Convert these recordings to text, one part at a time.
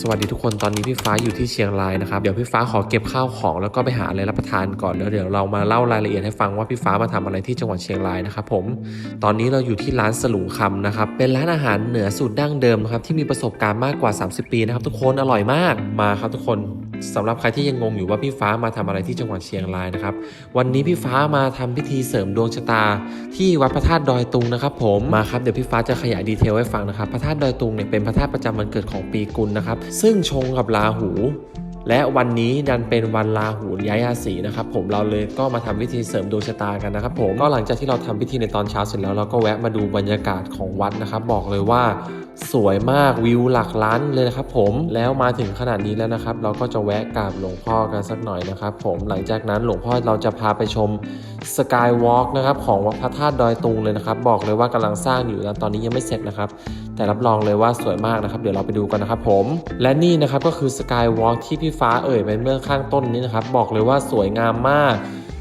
สวัสดีทุกคนตอนนี้พี่ฟ้าอยู่ที่เชียงรายนะครับ เดี๋ยวพี่ฟ้าขอเก็บข้าวของแล้วก็ไปหาอะไรรับประทานก่อนแล้วเดี๋ยวเรามาเล่ารายละเอียดให้ฟังว่าพี่ฟ้ามาทำอะไรที่จังหวัดเชียงรายนะครับผมตอนนี้เราอยู่ที่ร้านสลุงคำนะครับเป็นร้านอาหารเหนือสูตรดั้งเดิมนะครับที่มีประสบการณ์มากกว่า 30 ปีนะครับทุกคนอร่อยมากมาครับทุกคน สำหรับใครที่ยังงงอยู่ว่าพี่ฟ้ามาทำอะไรที่จังหวัดเชียงรายนะครับ วันนี้พี่ฟ้ามาทำพิธีเสริมดวงชะตา ที่วัดพระธาตุดอยตุงนะครับ ผมมาครับเดี๋ยวพี่ฟ้าจะขยายดีเทลให้ฟังนะครับพระธาตุดอยตุงเนี่ยเป็นพระธาตุประจำวันเกิดของปีกุลนะครับซึ่งชงกับราหู และวันนี้ดันเป็นวันราหูย้ายราศีนะครับผมเราเลยก็มาทำพิธีเสริมดวงชะตากันนะครับผมก็หลังจากที่เราทำพิธีในตอนเช้าเสร็จแล้วเราก็แวะมาดูบรรยากาศของวัดนะครับ บอกเลยว่าสวยมากวิวหลักล้านเลยนะครับผมแล้วมาถึงขนาดนี้แล้วนะครับ เราก็จะแวะกราบหลวงพ่อกันสักหน่อยนะครับผมหลังจากนั้นหลวงพ่อเราจะพาไปชมสกายวอล์กนะครับของวัดพระธาตุดอยตุงเลยนะครับ บอกเลยว่ากำลังสร้างอยู่นะตอนนี้ยังไม่เสร็จนะครับ แต่รับรองเลยว่าสวยมากนะครับ เดี๋ยวเราไปดูกันนะครับผม และนี่นะครับก็คือสกายวอล์กที่พี่ฟ้าเอ่ยไปเมื่อข้างต้นนี้นะครับ บอกเลยว่าสวยงามมาก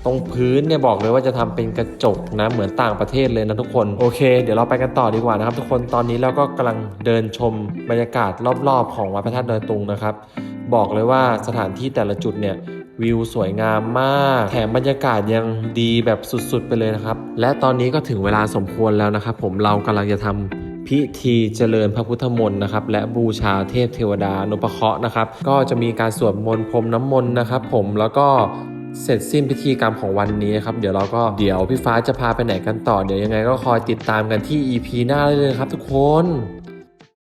ตรงพื้นเนี่ยบอกเลยว่าจะทำเป็นกระจกนะเหมือนต่างประเทศเลยนะทุกคนโอเค เดี๋ยวเราไปกันต่อดีกว่านะครับ ทุกคนตอนนี้เราก็กำลังเดินชมบรรยากาศรอบๆ ของวัดพระธาตุดอยตุงนะครับ บอกเลยว่าสถานที่แต่ละจุดเนี่ยวิวสวยงามมาก แถมบรรยากาศยังดีแบบสุดๆไปเลยนะครับ และตอนนี้ก็ถึงเวลาสมควรแล้วนะครับ ผมเรากำลังจะทำ พิธีเจริญพระพุทธมนต์นะครับ และบูชาเทพเทวดานุปเคราะห์นะครับ ก็จะมีการสวดมนต์พรมน้ำมนต์นะครับ ผมแล้วก็เสร็จสิ้นพิธีกรรมของวันนี้ครับ เดี๋ยวเราก็เดี๋ยวพี่ฟ้าจะพาไปไหนกันต่อ เดี๋ยวยังไงก็คอยติดตามกันที่ EP หน้าเลยครับทุกคน